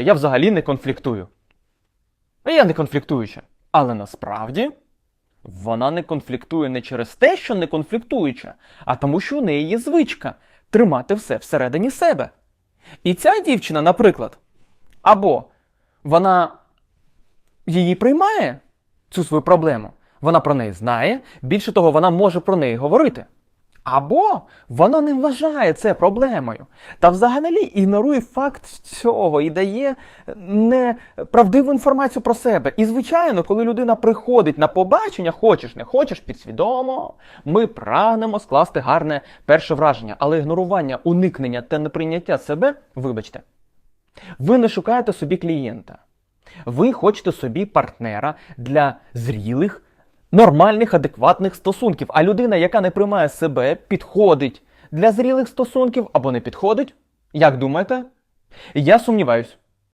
Я взагалі не конфліктую. Я не конфліктуюча. Але насправді вона не конфліктує не через те, що не конфліктуюча, а тому, що у неї є звичка тримати все всередині себе. І ця дівчина, наприклад, або вона її приймає, цю свою проблему, вона про неї знає, більше того, вона може про неї говорити. Або вона не вважає це проблемою, та взагалі ігнорує факт цього і дає неправдиву інформацію про себе. І, звичайно, коли людина приходить на побачення, хочеш, не хочеш, підсвідомо, ми прагнемо скласти гарне перше враження, але ігнорування, уникнення та неприйняття себе, вибачте, ви не шукаєте собі клієнта. Ви хочете собі партнера для зрілих, нормальних, адекватних стосунків. А людина, яка не приймає себе, підходить для зрілих стосунків або не підходить. Як думаєте? Я сумніваюсь.